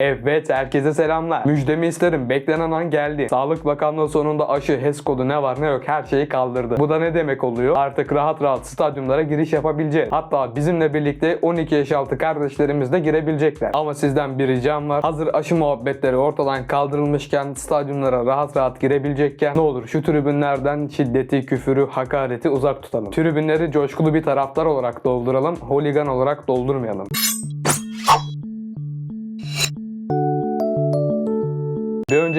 Evet herkese selamlar. Müjdemi isterim. Beklenen an geldi. Sağlık Bakanlığı sonunda aşı, HES kodu ne var ne yok her şeyi kaldırdı. Bu da ne demek oluyor? Artık rahat rahat stadyumlara giriş yapabileceğiz. Hatta bizimle birlikte 12 yaş altı kardeşlerimiz de girebilecekler. Ama sizden bir ricam var. Hazır aşı muhabbetleri ortadan kaldırılmışken stadyumlara rahat rahat girebilecekken ne olur şu tribünlerden şiddeti, küfürü, hakareti uzak tutalım. Tribünleri coşkulu bir taraftar olarak dolduralım. Holigan olarak doldurmayalım.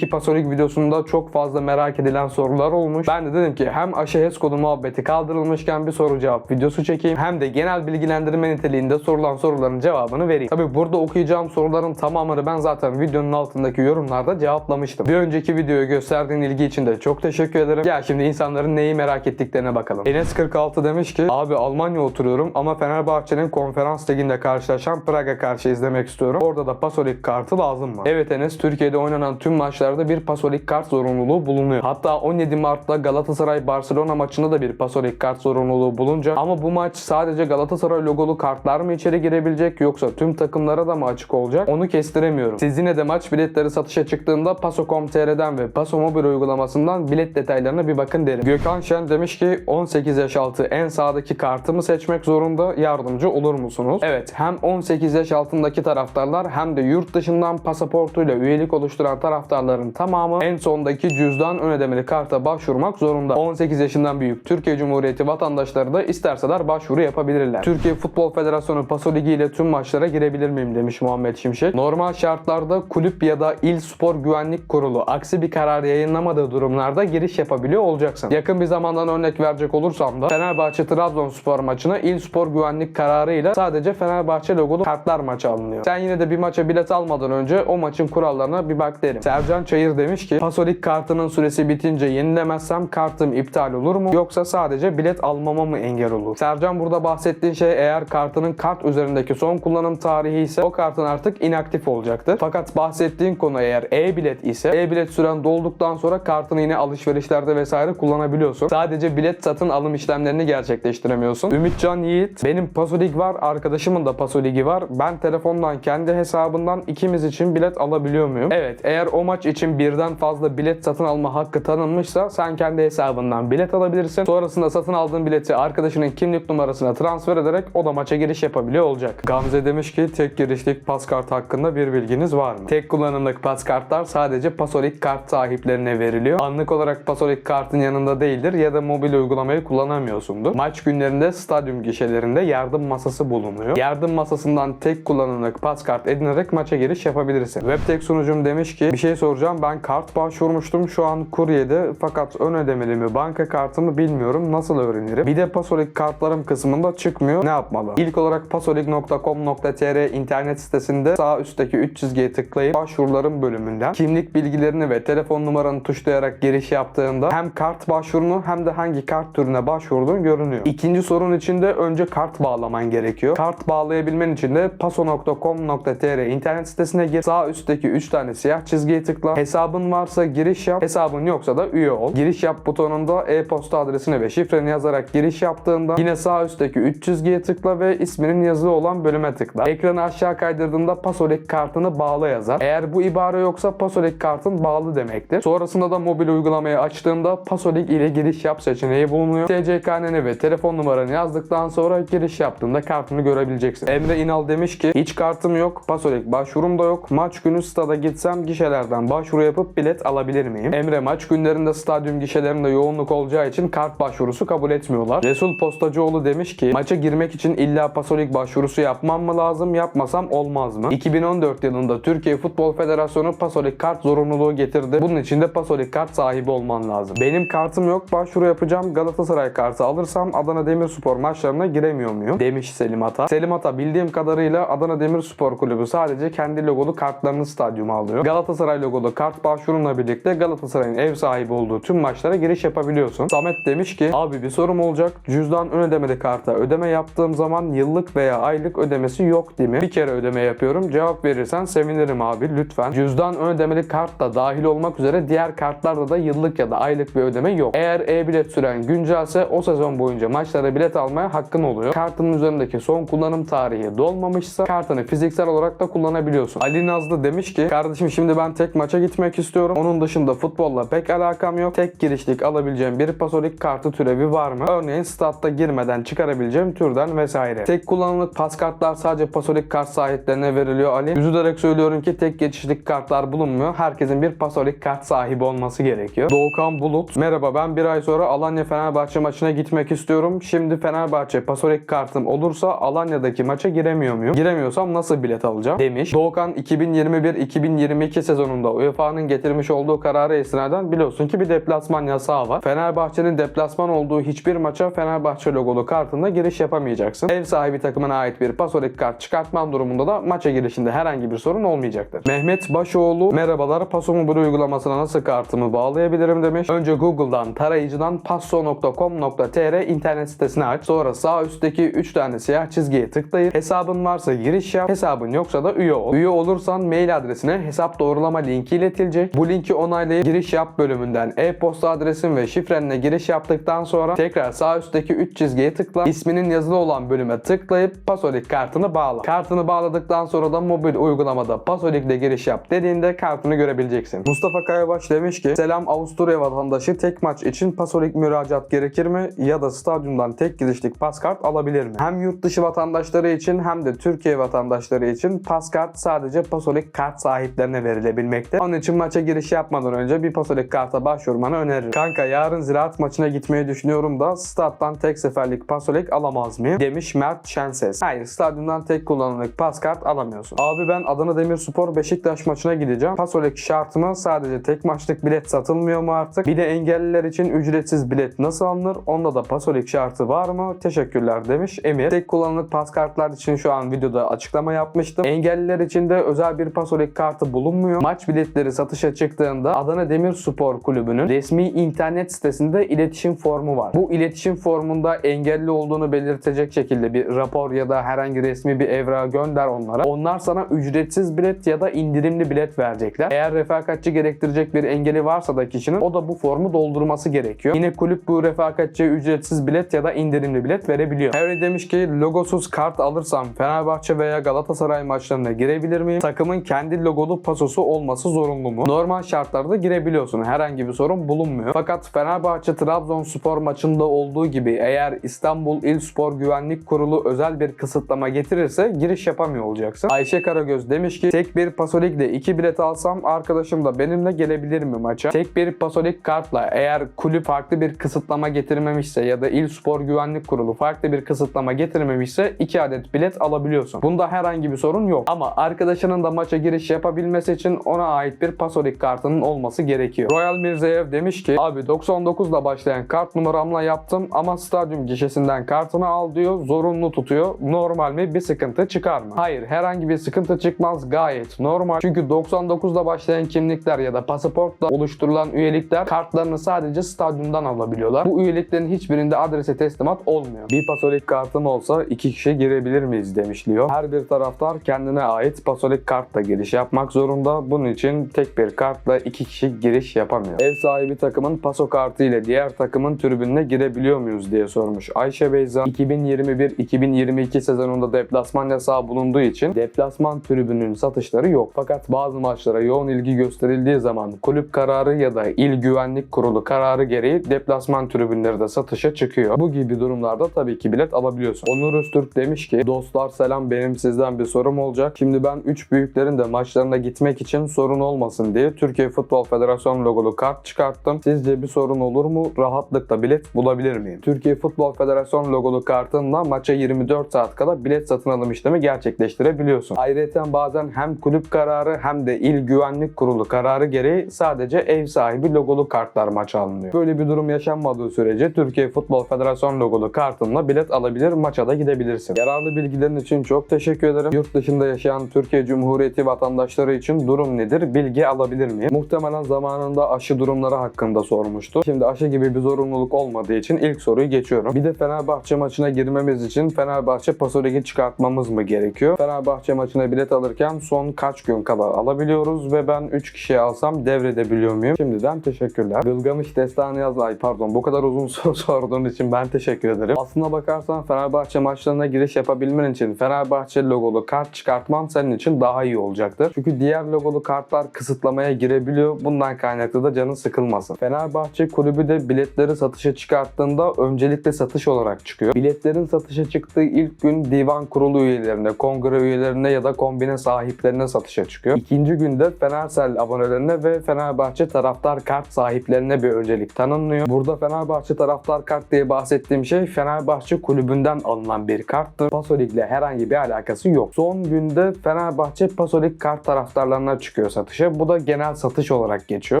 Önceki Pasolik videosunda çok fazla merak edilen sorular olmuş. Ben de dedim ki hem aşı HES kodu muhabbeti kaldırılmışken bir soru cevap videosu çekeyim. Hem de genel bilgilendirme niteliğinde sorulan soruların cevabını vereyim. Tabi burada okuyacağım soruların tamamını ben zaten videonun altındaki yorumlarda cevaplamıştım. Bir önceki videoya gösterdiğin ilgi için de çok teşekkür ederim. Gel şimdi insanların neyi merak ettiklerine bakalım. Enes46 demiş ki abi Almanya oturuyorum ama Fenerbahçe'nin konferans liginde karşılaşan Praga karşı izlemek istiyorum. Orada da Pasolik kartı lazım mı? Evet Enes Türkiye'de oynanan tüm maçlarda bir Pasolik kart zorunluluğu bulunuyor. Hatta 17 Mart'ta Galatasaray Barcelona maçında da bir Pasolik kart zorunluluğu bulunca ama bu maç sadece Galatasaray logolu kartlar mı içeri girebilecek yoksa tüm takımlara da mı açık olacak? Onu kestiremiyorum. Siz yine de maç biletleri satışa çıktığında Paso.com.tr'den ve Paso Mobil uygulamasından bilet detaylarına bir bakın derim. Gökhan Şen demiş ki 18 yaş altı en sağdaki kartımı seçmek zorunda yardımcı olur musunuz? Evet hem 18 yaş altındaki taraftarlar hem de yurt dışından pasaportuyla üyelik oluşturan taraftarların tamamı en sondaki cüzdan ön ödemeli karta başvurmak zorunda. 18 yaşından büyük Türkiye Cumhuriyeti vatandaşları da isterseler başvuru yapabilirler. Türkiye Futbol Federasyonu Paso Ligi ile tüm maçlara girebilir miyim demiş Muhammed Şimşek. Normal şartlarda kulüp ya da il spor güvenlik kurulu aksi bir karar yayınlamadığı durumlarda giriş yapabiliyor olacaksın. Yakın bir zamandan örnek verecek olursam da Fenerbahçe Trabzonspor maçına il spor güvenlik kararıyla sadece Fenerbahçe logolu kartlar maça alınıyor. Sen yine de bir maça bilet almadan önce o maçın kurallarına bir bak derim. Sercan Çayır demiş ki Pasolik kartının süresi bitince yenilemezsem kartım iptal olur mu? Yoksa sadece bilet almama mı engel olur? Sercan burada bahsettiğin şey eğer kartının kart üzerindeki son kullanım tarihi ise o kartın artık inaktif olacaktır. Fakat bahsettiğin konu eğer e-bilet ise e-bilet süren dolduktan sonra kartını yine alışverişlerde vesaire kullanabiliyorsun. Sadece bilet satın alım işlemlerini gerçekleştiremiyorsun. Ümitcan Yiğit benim Pasolik var arkadaşımın da Pasolik'i var. Ben telefondan kendi hesabından ikimiz için bilet alabiliyor muyum? Evet eğer o maç için birden fazla bilet satın alma hakkı tanınmışsa sen kendi hesabından bilet alabilirsin. Sonrasında satın aldığın bileti arkadaşının kimlik numarasına transfer ederek o da maça giriş yapabiliyor olacak. Gamze demiş ki tek girişlik pas kart hakkında bir bilginiz var mı? Tek kullanımlık pas kartlar sadece Pasolik kart sahiplerine veriliyor. Anlık olarak Pasolik kartın yanında değildir ya da mobil uygulamayı kullanamıyorsundur. Maç günlerinde stadyum gişelerinde yardım masası bulunuyor. Yardım masasından tek kullanımlık pas kart edinerek maça giriş yapabilirsin. Webtek sunucum demiş ki bir şey soracağım ben kart başvurmuştum şu an kuryede fakat ön ödemeli mi banka kartımı bilmiyorum nasıl öğrenirim? Bir de Pasolik kartlarım kısmında çıkmıyor ne yapmalı? İlk olarak pasolik.com.tr internet sitesinde sağ üstteki 3 çizgiye tıklayıp başvuruların bölümünden kimlik bilgilerini ve telefon numaranı tuşlayarak giriş yaptığında hem kart başvurunu hem de hangi kart türüne başvurduğun görünüyor. İkinci sorun için de önce kart bağlaman gerekiyor. Kart bağlayabilmen için de paso.com.tr internet sitesine gir. Sağ üstteki 3 tane siyah çizgiye tıkla. Hesabın varsa giriş yap. Hesabın yoksa da üye ol. Giriş yap butonunda e-posta adresini ve şifreni yazarak giriş yaptığında yine sağ üstteki 3 çizgiye tıkla ve isminin yazılı olan bölüme tıkla. Ekranı aşağı kaydırdığında Pasolik kartını bağla yazar. Eğer bu ibare yoksa Pasolik kartın bağlı demektir. Sonrasında da mobil uygulamayı açtığında Pasolik ile giriş yap seçeneği bulunuyor. TCK'neni ve telefon numaranı yazdıktan sonra giriş yaptığında kartını görebileceksin. Emre İnal demiş ki hiç kartım yok, Pasolik başvurum da yok. Maç günü stada gitsem gişelerden başvuru yapıp bilet alabilir miyim? Emre maç günlerinde stadyum gişelerinde yoğunluk olacağı için kart başvurusu kabul etmiyorlar. Resul Postacıoğlu demiş ki maça girmek için illa Pasolik başvurusu yapmam mı lazım, yapmasam olmaz mı? 2014 yılında Türkiye Futbol Federasyonu Pasolik kart zorunluluğu getirdi. Bunun için de Pasolik kart sahibi olman lazım. Benim kartım yok, başvuru yapacağım. Galatasaray kartı alırsam Adana Demirspor maçlarına giremiyor muyum? Demiş Selim Ata. Selim Ata bildiğim kadarıyla Adana Demirspor Kulübü sadece kendi logolu kartlarını stadyuma alıyor. Galatasaray logolu logolu kart başvurunla birlikte Galatasaray'ın ev sahibi olduğu tüm maçlara giriş yapabiliyorsun. Samet demiş ki abi bir sorum olacak. Cüzdan ön ödemeli karta ödeme yaptığım zaman yıllık veya aylık ödemesi yok değil mi? Bir kere ödeme yapıyorum. Cevap verirsen sevinirim abi lütfen. Cüzdan ön ödemeli kart da dahil olmak üzere diğer kartlarda da yıllık ya da aylık bir ödeme yok. Eğer e-bilet süren güncelse o sezon boyunca maçlara bilet almaya hakkın oluyor. Kartının üzerindeki son kullanım tarihi dolmamışsa kartını fiziksel olarak da kullanabiliyorsun. Ali Nazlı demiş ki kardeşim şimdi ben tek maça gitmek istiyorum. Onun dışında futbolla pek alakam yok. Tek girişlik alabileceğim bir pasolik kartı türevi var mı? Örneğin statta girmeden çıkarabileceğim türden vesaire. Tek kullanımlık pas kartlar sadece pasolik kart sahiplerine veriliyor Ali. Üzülerek söylüyorum ki tek geçişlik kartlar bulunmuyor. Herkesin bir pasolik kart sahibi olması gerekiyor. Doğukan Bulut. Merhaba ben bir ay sonra Alanya Fenerbahçe maçına gitmek istiyorum. Şimdi Fenerbahçe pasolik kartım olursa Alanya'daki maça giremiyor muyum? Giremiyorsam nasıl bilet alacağım? Demiş. Doğukan 2021-2022 sezonunda UEFA'nın getirmiş olduğu kararı esnaden biliyorsun ki bir deplasman yasağı var. Fenerbahçe'nin deplasman olduğu hiçbir maça Fenerbahçe logolu kartında giriş yapamayacaksın. Ev sahibi takımına ait bir pasolik kart çıkartman durumunda da maça girişinde herhangi bir sorun olmayacaktır. Mehmet Başoğlu merhabalar Paso Mobile uygulamasına nasıl kartımı bağlayabilirim demiş. Önce Google'dan tarayıcıdan passo.com.tr internet sitesini aç. Sonra sağ üstteki 3 tane siyah çizgiye tıklayıp hesabın varsa giriş yap. Hesabın yoksa da üye ol. Üye olursan mail adresine hesap doğrulama linki iletilecek. Bu linki onaylayıp giriş yap bölümünden e-posta adresin ve şifrenle giriş yaptıktan sonra tekrar sağ üstteki 3 çizgiye tıkla. İsminin yazılı olan bölüme tıklayıp Pasolik kartını bağla. Kartını bağladıktan sonra da mobil uygulamada Pasolik ile giriş yap dediğinde kartını görebileceksin. Mustafa Kayabaş demiş ki Selam Avusturya vatandaşı tek maç için Pasolik müracaat gerekir mi? Ya da stadyumdan tek girişlik pas kart alabilir mi? Hem yurt dışı vatandaşları için hem de Türkiye vatandaşları için pas kart sadece Pasolik kart sahiplerine verilebilmekte. Onun için maça giriş yapmadan önce bir Pasolik karta başvurmanı öneririm. Kanka yarın ziraat maçına gitmeyi düşünüyorum da stat'tan tek seferlik Pasolik alamaz mıyım? Demiş Mert Şenses. Hayır stadyumdan tek kullanımlık pas kart alamıyorsun. Abi ben Adana Demirspor Beşiktaş maçına gideceğim. Pasolik şartıma sadece tek maçlık bilet satılmıyor mu artık? Bir de engelliler için ücretsiz bilet nasıl alınır? Onda da Pasolik şartı var mı? Teşekkürler demiş Emir. Tek kullanımlık pas kartlar için şu an videoda açıklama yapmıştım. Engelliler için de özel bir Pasolik kartı bulunmuyor. Maç biletleri satışa çıktığında Adana Demirspor Kulübü'nün resmi internet sitesinde iletişim formu var. Bu iletişim formunda engelli olduğunu belirtecek şekilde bir rapor ya da herhangi resmi bir evrak gönder onlara. Onlar sana ücretsiz bilet ya da indirimli bilet verecekler. Eğer refakatçi gerektirecek bir engeli varsa da kişinin o da bu formu doldurması gerekiyor. Yine kulüp bu refakatçiye ücretsiz bilet ya da indirimli bilet verebiliyor. Harry demiş ki logosuz kart alırsam Fenerbahçe veya Galatasaray maçlarına girebilir miyim? Takımın kendi logolu pasosu olması zorunlu mu? Normal şartlarda girebiliyorsun. Herhangi bir sorun bulunmuyor. Fakat Fenerbahçe Trabzonspor maçında olduğu gibi eğer İstanbul İl Spor Güvenlik Kurulu özel bir kısıtlama getirirse giriş yapamıyor olacaksın. Ayşe Karagöz demiş ki tek bir pasolikle iki bilet alsam arkadaşım da benimle gelebilir mi maça? Tek bir pasolik kartla eğer kulüp farklı bir kısıtlama getirmemişse ya da İl Spor Güvenlik Kurulu farklı bir kısıtlama getirmemişse iki adet bilet alabiliyorsun. Bunda herhangi bir sorun yok. Ama arkadaşının da maça giriş yapabilmesi için ona ait bir pasolik kartının olması gerekiyor. Royal Mirzaev demiş ki abi 99 ile başlayan kart numaramla yaptım ama stadyum gişesinden kartını al diyor. Zorunlu tutuyor. Normal mi? Bir sıkıntı çıkar mı? Hayır. Herhangi bir sıkıntı çıkmaz. Gayet normal. Çünkü 99 ile başlayan kimlikler ya da pasaportla oluşturulan üyelikler kartlarını sadece stadyumdan alabiliyorlar. Bu üyeliklerin hiçbirinde adrese teslimat olmuyor. Bir pasolik kartım olsa iki kişi girebilir miyiz demiş Leo. Her bir taraftar kendine ait pasolik kartla giriş yapmak zorunda. Bunun için tek bir kartla iki kişi giriş yapamıyor. Ev sahibi takımın paso kartı ile diğer takımın tribününe girebiliyor muyuz diye sormuş Ayşe Beyza. 2021-2022 sezonunda deplasman yasağı bulunduğu için deplasman tribünün satışları yok. Fakat bazı maçlara yoğun ilgi gösterildiği zaman kulüp kararı ya da il güvenlik kurulu kararı gereği deplasman tribünleri de satışa çıkıyor. Bu gibi durumlarda tabii ki bilet alabiliyorsun. Onur Öztürk demiş ki dostlar selam benim sizden bir sorum olacak. Şimdi ben 3 büyüklerin de maçlarına gitmek için sorun olmasın diye Türkiye Futbol Federasyonu logolu kart çıkarttım. Sizce bir sorun olur mu? Rahatlıkla bilet bulabilir miyim? Türkiye Futbol Federasyonu logolu kartınla maça 24 saat kala bilet satın alım işlemi gerçekleştirebiliyorsun. Ayrıca bazen hem kulüp kararı hem de il güvenlik kurulu kararı gereği sadece ev sahibi logolu kartlar maça alınıyor. Böyle bir durum yaşanmadığı sürece Türkiye Futbol Federasyonu logolu kartınla bilet alabilir, maça da gidebilirsin. Yararlı bilgilerin için çok teşekkür ederim. Yurt dışında yaşayan Türkiye Cumhuriyeti vatandaşları için durum nedir bilgi alabilir miyim? Muhtemelen zamanında aşı durumları hakkında sormuştu. Şimdi aşı gibi bir zorunluluk olmadığı için ilk soruyu geçiyorum. Bir de Fenerbahçe maçına girmemiz için Fenerbahçe Pasolik'i çıkartmamız mı gerekiyor? Fenerbahçe maçına bilet alırken son kaç gün kadar alabiliyoruz ve ben 3 kişiye alsam devredebiliyor muyum? Şimdiden teşekkürler. Gılgamış Destanı yaz ay pardon bu kadar uzun soru sorduğun için ben teşekkür ederim. Aslına bakarsan Fenerbahçe maçlarına giriş yapabilmen için Fenerbahçe logolu kart çıkartman senin için daha iyi olacaktır. Çünkü diğer logolu kartlar kısıtlamaya girebiliyor. Bundan kaynaklı da canın sıkılmasın. Fenerbahçe kulübü de biletleri satışa çıkarttığında öncelikle satış olarak çıkıyor. Biletlerin satışa çıktığı ilk gün divan kurulu üyelerine, kongre üyelerine ya da kombine sahiplerine satışa çıkıyor. İkinci günde Fenersel abonelerine ve Fenerbahçe taraftar kart sahiplerine bir öncelik tanınıyor. Burada Fenerbahçe taraftar kart diye bahsettiğim şey Fenerbahçe kulübünden alınan bir karttır. Pasolik'le herhangi bir alakası yok. Son günde Fenerbahçe Pasolik kart taraftarlarına çıkıyor satışa. Bu da genel satış olarak geçiyor.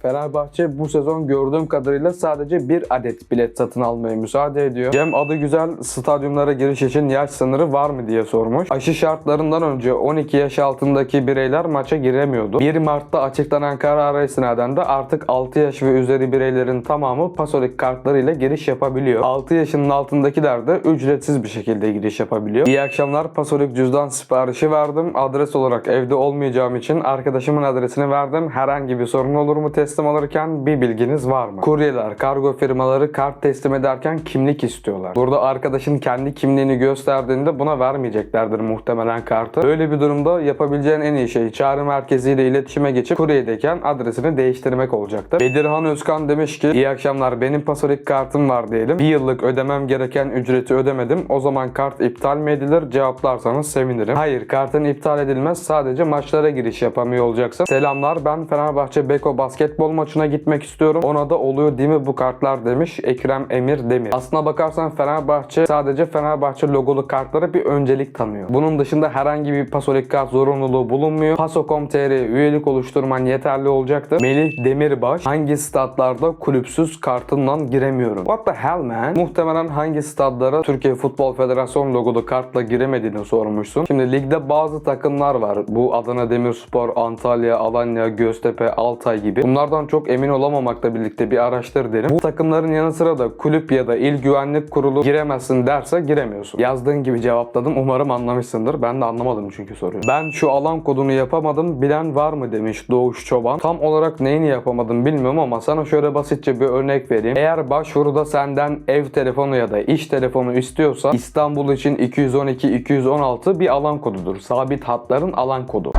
Fenerbahçe bu sezon gördüğüm kadarıyla sadece bir adet bilet satın almaya müsaade ediyor. Cem adı güzel stadyumlara giriş için yaş sınırı var mı diye sormuş. Aşı şartlarından önce 12 yaş altındaki bireyler maça giremiyordu. 1 Mart'ta açıklanan karara istinaden de artık 6 yaş ve üzeri bireylerin tamamı Pasolik kartlarıyla giriş yapabiliyor. 6 yaşının altındakiler de ücretsiz bir şekilde giriş yapabiliyor. İyi akşamlar Pasolik cüzdan siparişi verdim. Adres olarak evde olmayacağım için arkadaşımın adresini verdim. Herhangi bir sorun olur mu teslim alırken bir bilginiz var mı? Kuryeler, kargo firmaları kart teslim ederken kimlik istiyorlar. Burada arkadaşın kendi kimliğini gösterdiğinde buna vermeyeceklerdir muhtemelen kartı. Böyle bir durumda yapabileceğin en iyi şey çağrı merkeziyle iletişime geçip kuryedeyken adresini değiştirmek olacaktır. Bedirhan Özkan demiş ki iyi akşamlar benim Pasolik kartım var diyelim. Bir yıllık ödemem gereken ücreti ödemedim. O zaman kart iptal mi edilir? Cevaplarsanız sevinirim. Hayır kartın iptal edilmez. Sadece maçlara giriş yapamıyor olacaksın. Selamlar ben Fenerbahçe Beko basketbol maçına gitmek istiyorum. Ona da oluyor değil mi bu kartlar demiş Ekrem Emir Demir. Aslına bakarsan Fenerbahçe sadece Fenerbahçe logolu kartlara bir öncelik tanıyor. Bunun dışında herhangi bir Pasolik kart zorunluluğu bulunmuyor. Paso.com.tr üyelik oluşturman yeterli olacaktır. Melih Demirbaş hangi statlarda kulüpsüz kartınla giremiyorum? What the hell man? Muhtemelen hangi stadlara Türkiye Futbol Federasyonu logolu kartla giremediğini sormuşsun. Şimdi ligde bazı takımlar var. Bu Adana Demirspor, Antalya, Alanya, Göztepe, Altay gibi. Bunlardan çok emin olamamakla birlikte bir araştır derim. Bu takımların yanı sıra da kulüp ya da il güvenlik kurulu giremezsin derse giremiyorsun. Yazdığın gibi cevapladım. Umarım anlamışsındır. Ben de anlamadım çünkü soruyu. Ben şu alan kodunu yapamadım. Bilen var mı demiş Doğuş Çoban. Tam olarak neyini yapamadım bilmiyorum ama sana şöyle basitçe bir örnek vereyim. Eğer başvuruda senden ev telefonu ya da iş telefonu istiyorsa İstanbul için 212 216 bir alan kodudur. Sabit hatların alan kodu.